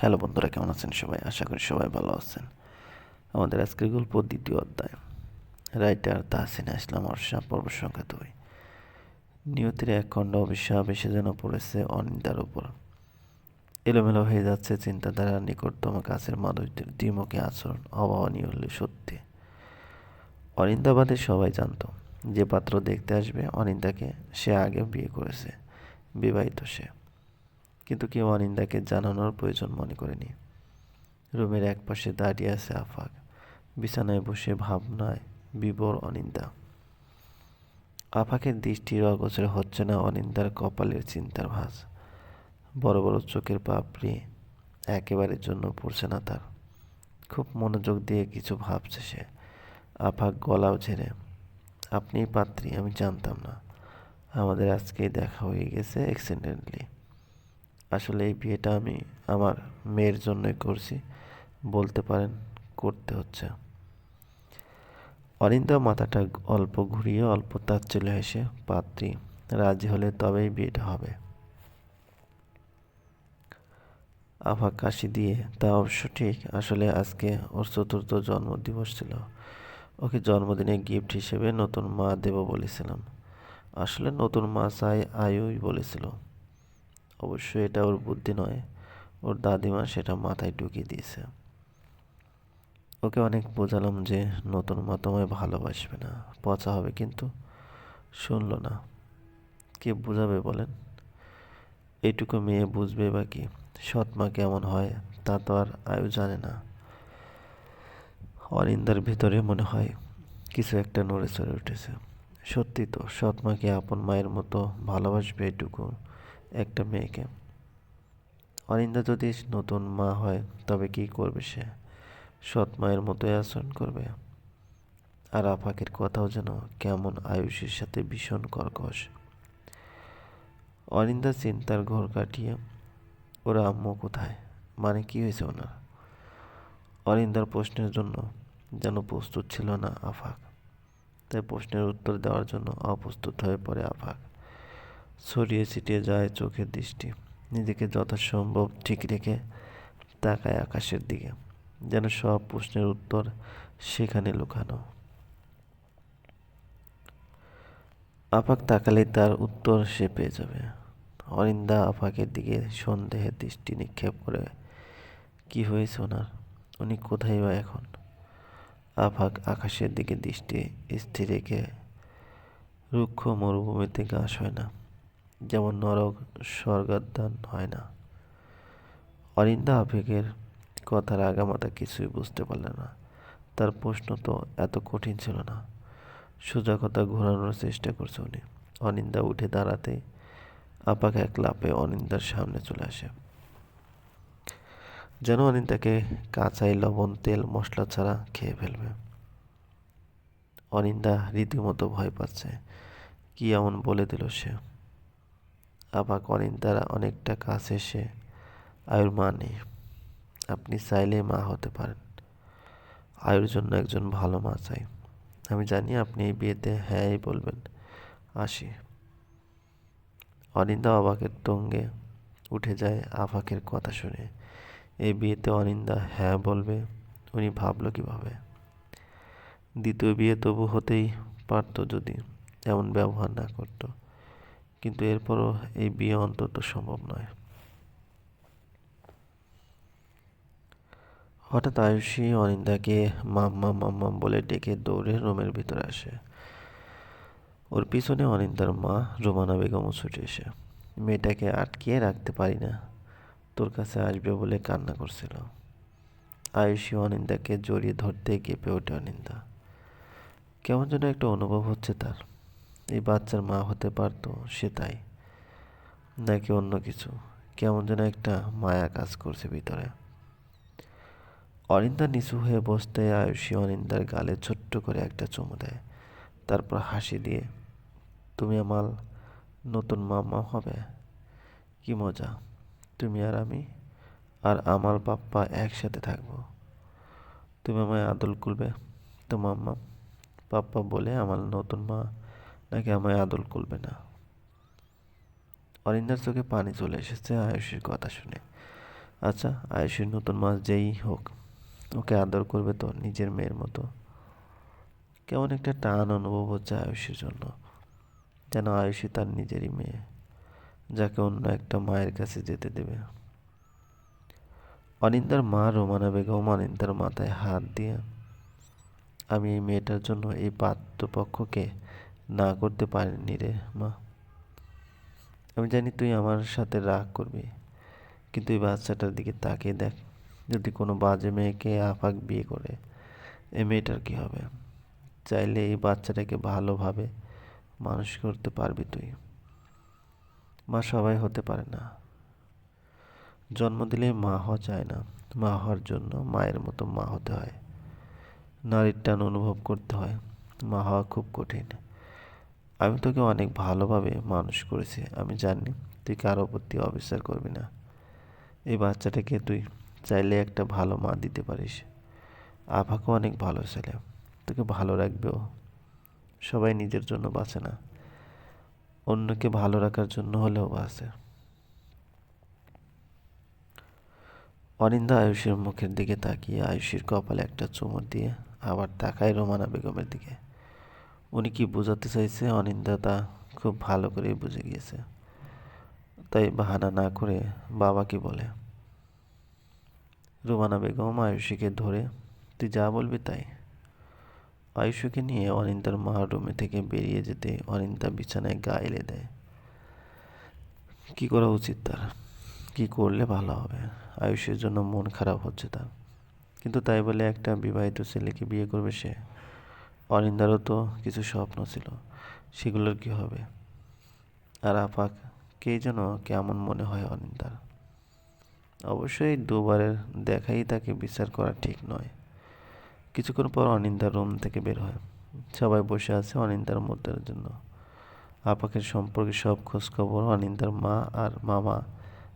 Hello বন্ধুরা, কেমন আছেন সবাই? আশা করি সবাই ভালো আছেন। আমাদের আজকের গল্প দ্বিতীয় অধ্যায়। রাইটার তাহসিনা ইসলাম অর্ষা পর্ব সংখ্যা দুই। নিয়তির এক খণ্ড অভিশাপ এসে যেন পড়েছে অনিন্দার উপর। এলোমেলো হয়ে যাচ্ছে চিন্তাধারা নিকটতম কাছের মানুষদের দ্বিমুখী আচরণ, অভাবনীয় হলে সত্যি। অনিন্দাবাদে সবাই জানতো, যে পাত্র দেখতে আসবে অনিন্দাকে সে আগেও বিয়ে করেছে, বিবাহিত সে। কিন্তু কেউ অনিন্দাকে জানানোর প্রয়োজন মনে করেনি। রুমের এক পাশে দাঁড়িয়ে আছে আফাক। বিছানায় বসে ভাবনায় বিবর অনিন্দা। আফাকের দৃষ্টির অগোচর হচ্ছে না অনিন্দার কপালের চিন্তার ভাস বড় বড় চোখের পাপড়ি একেবারের জন্য পড়ছে না তার। খুব মনোযোগ দিয়ে কিছু ভাবছে সে। আফাক গলাও ঝেড়ে আপনি পাত্রী, আমি জানতাম না। আমাদের আজকেই দেখা হয়ে গেছে অ্যাক্সিডেন্টলি আসলে এই বিয়েটা আমি আমার মেয়ের জন্যই করছি, বলতে পারেন করতে হচ্ছে। অরিন্দা মাথাটা অল্প ঘুরিয়ে অল্প তাচ্ছিল্য হেসে পাত্রী, রাজি হলে তবেই বিয়েটা হবে। আভা কাশি দিয়ে, তা অবশ্য ঠিক, আসলে আজকে ওর চতুর্থ জন্মদিবস ছিল। ওকে জন্মদিনে গিফট হিসেবে নতুন মা দেব বলেছিলাম। আসলে নতুন মা চাই আয়ুই বলেছিল। অবশ্য এটা ওর বুদ্ধি নয়। ওর দাদিমা সেটা মাথায় ঢুকিয়ে দিয়েছে। ওকে অনেক বোঝালাম যে নতুন মা তোমায় ভালোবাসবে না। পচা হবে কিন্তু শুনল না। কে বুঝাবে বলেন? এইটুকু মেয়ে বুঝবে বা কি? সৎ মা কেমন হয় তা তো আর আয়ু জানে না। অরিন্দার ভিতরে মনে হয় কিছু একটা নড়ে চড়ে উঠেছে। সত্যি তো, সৎ মাকে আপন মায়ের মতো ভালোবাসবে এটুকু? একটা মেয়েকে। অনিন্দা যদি নতুন মা হয়, তবে কি করবে সে? সৎ মায়ের মতোই আচরণ করবে। আর আপাকের কথাও যেন কেমন আয়ুষের সাথে ভীষণ কর্কশ। অনিন্দা চিন্তার ঘর কাটিয়ে, ওরা আম্মু কোথায়? মানে কি হয়েছে ওনার? অনিন্দার প্রশ্নের জন্য যেন প্রস্তুত ছিল না আফাক। তাই প্রশ্নের উত্তর দেওয়ার জন্য অপ্রস্তুত হয়ে পড়ে আফাক। ছড়িয়ে ছিটিয়ে যায় চোখের দৃষ্টি। নিজেকে যথাসম্ভব ঠিক রেখে তাকায় আকাশের দিকে, যেন সব প্রশ্নের উত্তর সেখানে লুকানো। আপাক তাকালে তার উত্তর সে পেয়ে যাবে। অরিন্দা আপাকের দিকে সন্দেহের দৃষ্টি নিক্ষেপ করে, কি হয়েছে ওনার? উনি কোথায় বা এখন? আফাক আকাশের দিকে দৃষ্টি স্থির রেখে রুক্ষ মরুভূমিতে ঘাস হয় না। যেমন নরক স্বর্গাদান হয় না। অরিন্দা আবেগের কথার আগামাতা কিছুই বুঝতে পারলে না। তার প্রশ্ন তো এত কঠিন ছিল না। সোজা কথা ঘোরানোর চেষ্টা করছে উনি। অনিন্দা উঠে দাঁড়াতে আপাকে এক লাপে অনিন্দার সামনে চলে আসে। যেন অনিন্দাকে কাঁচাই লবণ, তেল, মশলা ছাড়া খেয়ে ফেলবে। অনিন্দা রীতিমতো ভয় পাচ্ছে। কি এমন বলে দিল সে? আবার অনিন্দারা অনেকটা কাছে এসে আয়ুর মা নেই। আপনি চাইলে মা হতে পারেন। আয়ুর জন্য একজন ভালো মা চাই। আমি জানি আপনি এই বিয়েতে হ্যাঁই বলবেন। আসি। অনিন্দা অবাকের তঙ্গে উঠে যায় আফাকের কথা শুনে। এই বিয়েতে অনিন্দা হ্যাঁ বলবে, উনি ভাবলো কীভাবে? দ্বিতীয় বিয়ে তবু হতেই পারত যদি, এমন ব্যবহার না করত। কিন্তু এরপরও এই বিয়ে অন্তত সম্ভব নয়। হঠাৎ আয়ুষী অনিন্দাকে মাম্মা মাম্মাম বলে ডেকে দৌড়ে রুমের ভিতরে আসে। ওর পিছনে অনিন্দার মা, রোমানা বেগমও ছুটে এসে। মেয়েটাকে আটকিয়ে রাখতে পারি না। তোর কাছে আসবে বলে কান্না করছিল। আয়ুষী অনিন্দাকে জড়িয়ে ধরতে কেঁপে ওঠে অনিন্দা। কেমন যেন একটা অনুভব হচ্ছে তার। এই বাচ্চার মা হতে পারতো সে তাই, নাকি অন্য কিছু? কেমন যেন একটা মায়া কাজ করছে ভিতরে। অনিন্দা নিচু হয়ে বসতে আয়ুষী অনিন্দার গালে ছোট্ট করে একটা চুমু দেয়। তারপর হাসি দিয়ে, তুমি আমার নতুন মামা হবে? কি মজা। তুমি আর আমি আর আমার পাপ্পা একসাথে থাকব। তুমি আমায় আদল করবে। তো মাম্মা, পাপ্পা বলে আমার নতুন মা নাকি আমায় আদল করবে না। অরিন্দার চোখে পানি চলে এসেছে আয়ুষের কথা শুনে। আচ্ছা আয়ুষের নতুন মাস যেই হোক, ওকে আদর করবে তো নিজের মেয়ের মতো। কেমন একটা টান অনুভব হচ্ছে আয়ুষের জন্য, যেন আয়ুষী তার নিজেরই মেয়ে, যাকে অন্য একটা মায়ের কাছে যেতে দেবে। অনিন্দার মা রোমানা বেগম অনিন্দার মাথায় হাত দিয়ে, আমি এই মেয়েটার জন্য এই পাত্রপক্ষকে না করতে পারিনি রে, মা। আমি জানি তুই আমার সাথে রাগ করবি, কিন্তু এই বাচ্চাটার দিকে তাকিয়ে দেখ, যদি কোনো বাজে মেয়েকে আফাক বিয়ে করে এই মেয়েটার কী হবে? চাইলে এই বাচ্চাটাকে ভালোভাবে মানুষ করতে পারবি তুই। মা সবাই হতে পারে না। জন্ম দিলে মা হওয়া যায় না। মা হওয়ার জন্য মায়ের মতো মা হতে হয়। নারীর টান অনুভব করতে হয়। মা হওয়া খুব কঠিন। আমি তোকে অনেক ভালোভাবে মানুষ করেছি, আমি জানি তুই কারও প্রতি অবিচার করবি না। এই বাচ্চাটাকে তুই চাইলে একটা ভালো মা দিতে পারিস। আভাকে অনেক ভালো ছেলে, তোকে ভালো রাখবেও। সবাই নিজের জন্য বাঁচে না, অন্যকে ভালো রাখার জন্য হলেও বাঁচে। অনিন্দা আয়ুষের মুখের দিকে তাকিয়ে আয়ুষের কপালে একটা চুমুর দিয়ে আবার তাকায় রোমানা বেগমের দিকে। উনি কি বোঝাতে চাইছে? অনিন্দা তা খুব ভালো করেই বুঝে গিয়েছে। তাই বাহানা না করে বাবাকে বলে? রুমানা বেগম আয়ুষীকে ধরে, তুই যা বলবি তাই। আয়ুষকে নিয়ে অনিন্দার মা রুমে থেকে বেরিয়ে যেতে অনিন্দা বিছানায় গা এলে দেয়। কি করা উচিত তার? কি করলে ভালো হবে? আয়ুষের জন্য মন খারাপ হচ্ছে তার। কিন্তু তাই বলে একটা বিবাহিত ছেলেকে বিয়ে করবে সে? অনিন্দারও তো কিছু স্বপ্ন ছিল, সেগুলোর কি হবে? আর আপাক কে যেন কেমন মনে হয় অনিন্দার? অবশ্যই দুবারের দেখাই তাকে বিচার করা ঠিক নয়। কিছুক্ষণ পর অনিন্দার রুম থেকে বের হয়। সবাই বসে আছে অনিন্দার মধ্যের জন্য। আপাকের সম্পর্কে সব খোঁজ খবর অনিন্দার মা আর মামা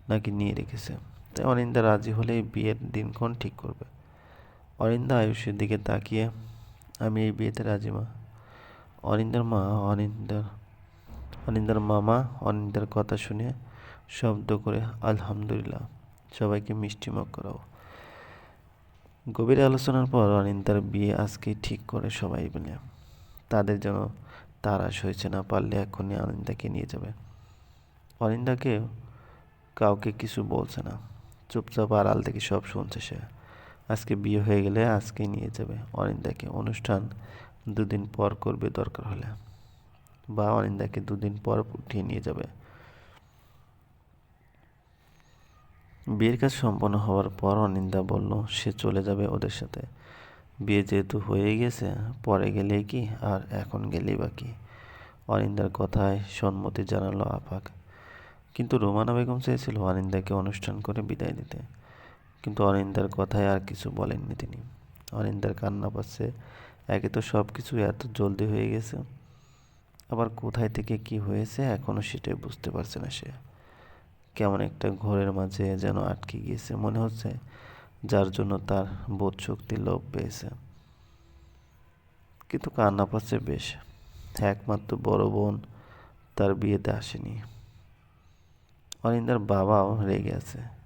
নাকি নিয়ে রেখেছে। তাই অনিন্দা রাজি হলেই বিয়ের দিনক্ষণ ঠিক করবে। অনিন্দা আয়ুষের দিকে তাকিয়ে আমি এই বিয়েতে রাজি, মা। অনিন্দার মা, অনিন্দার অনিন্দার মামা, অনিন্দার কথা শুনে শব্দ করে, আলহামদুলিল্লাহ, সবাইকে মিষ্টিমুখ করাও। গভীর আলোচনার পর অনিন্দার বিয়ে আজকেই ঠিক করে সবাই মিলে। তাদের যেন তারাস হয়েছে না পারলে এখনই অনিন্দাকে নিয়ে যাবে। অনিন্দাকে কাউকে কিছু বলছে না। চুপচাপ আড়াল থেকে সব শুনছে সে। আজকে বিয়ে হয়ে গেলে আজকেই নিয়ে যাবে। অনিন্দাকে অনুষ্ঠান দুদিন পর করবে দরকার হলে। বা অনিন্দাকে দুদিন পর উঠিয়ে নিয়ে যাবে। বিয়ের কাজ সম্পন্ন হওয়ার পর অনিন্দা বলল, সে চলে যাবে ওদের সাথে। বিয়ে যেহেতু হয়ে গেছে, পরে গেলেই কি আর এখন গেলেই বা কি? অনিন্দার কথায় সম্মতি জানালো আপাক। কিন্তু রোমানা বেগম চেয়েছিল অনিন্দাকে অনুষ্ঠান করে বিদায় দিতে। কিন্তু অনিন্দার কথায় আর কিছু বলেননি তিনি। অনিন্দার কান্না পাচ্ছে, একে তো সব কিছু এত জলদি হয়ে গেছে। আবার কোথায় থেকে কি হয়েছে এখনও সেটাই বুঝতে পারছে না সে। কেমন একটা ঘোরের মাঝে যেন আটকে গিয়েছে, মনে হচ্ছে যার জন্য তার বোধ শক্তি লোভ পেয়েছে। কিন্তু কান্না পাচ্ছে বেশ, একমাত্র বড় বোন তার বিয়েতে আসেনি। অনিন্দার বাবাও রেগে আছে।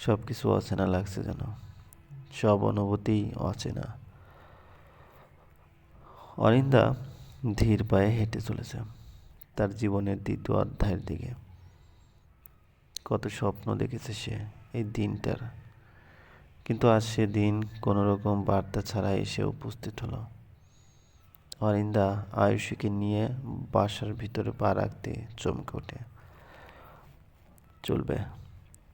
সব কিছু অচেনা লাগছে যেন। সব অনুভূতি অচেনা। অরিন্দা ধীর পায়ে হেঁটে চলেছে তার জীবনের দ্বিতীয় অধ্যায়ের দিকে। কত স্বপ্ন দেখেছে সে এই দিনটার। কিন্তু আজ সে দিন কোনো রকম বার্তা ছাড়া এসে উপস্থিত হলো। অরিন্দা আয়ুষীকে নিয়ে বাসার ভিতরে পা রাখতে চমকে ওঠে। চলবে।